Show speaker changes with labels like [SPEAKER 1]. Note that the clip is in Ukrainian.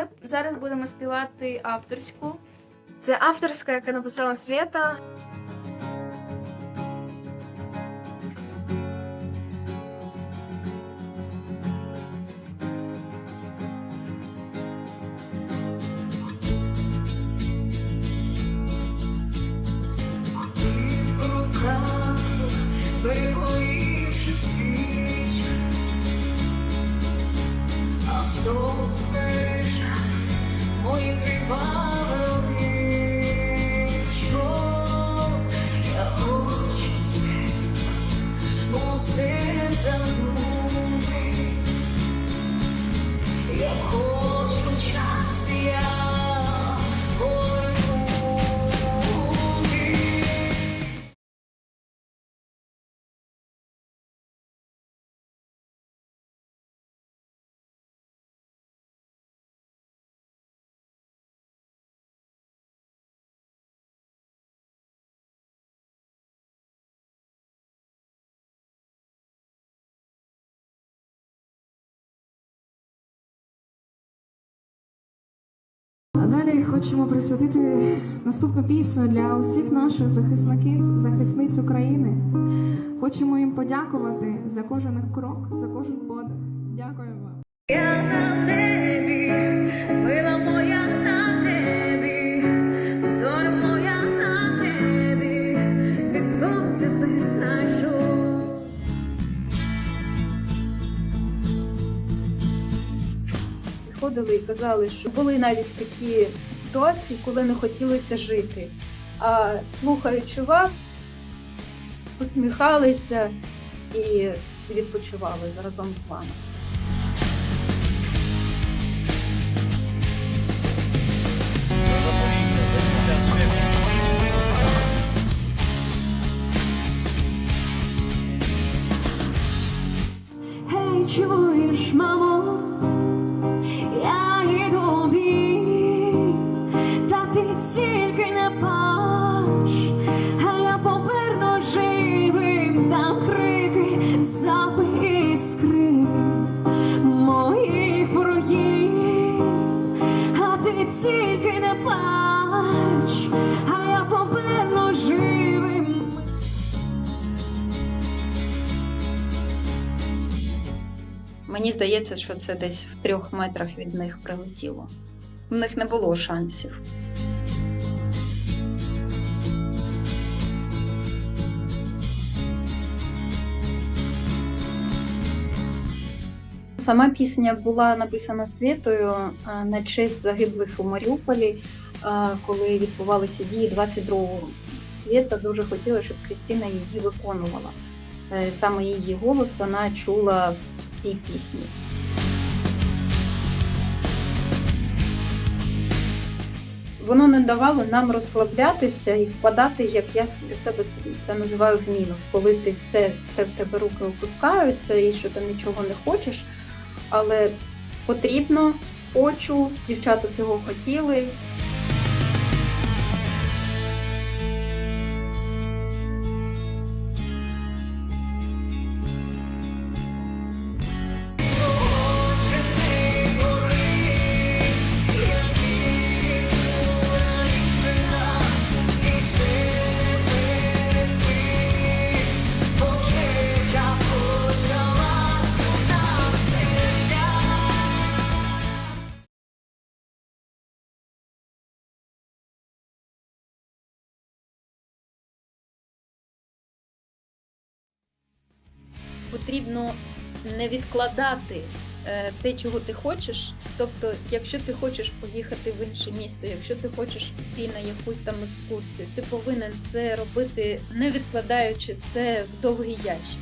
[SPEAKER 1] ми зараз будемо співати авторську.
[SPEAKER 2] Це авторська, яка написала Свята.
[SPEAKER 3] а соцмережах мої прибавили що я хочу це усе забути. Я хочу час,
[SPEAKER 4] А далі хочемо присвятити наступну пісню для усіх наших захисників, захисниць України. Хочемо їм подякувати за кожен крок, за кожен подих. Дякуємо.
[SPEAKER 3] Я на небі, мила моя
[SPEAKER 5] Підходили і казали, що були навіть такі ситуації, коли не хотілося жити. А слухаючи вас, посміхалися і відпочивали разом з вами.
[SPEAKER 4] Чуєш, мамо, тільки не плач, а я поверну живим там крики, запи іскри моїх ворогів, а ти тільки не плач, а я поверну живим.
[SPEAKER 5] Мені здається, що це десь в трьох метрах від них прилетіло. В них не було шансів. Сама пісня була написана Світою на честь загиблих у Маріуполі, коли відбувалися дії 22-го року. Світа дуже хотіла, щоб Крістіна її виконувала. Е, Саме її голос вона чула в цій пісні. Воно не давало нам розслаблятися і впадати, як я себе це називаю в мінус, коли ти все в тебе руки опускаються і що ти нічого не хочеш. Але потрібно, хочу, дівчата цього хотіли. Потрібно не відкладати е, те, чого ти хочеш. Тобто, якщо ти хочеш поїхати в інше місто, якщо ти хочеш піти на якусь там екскурсію, ти повинен це робити не відкладаючи це в довгий ящик.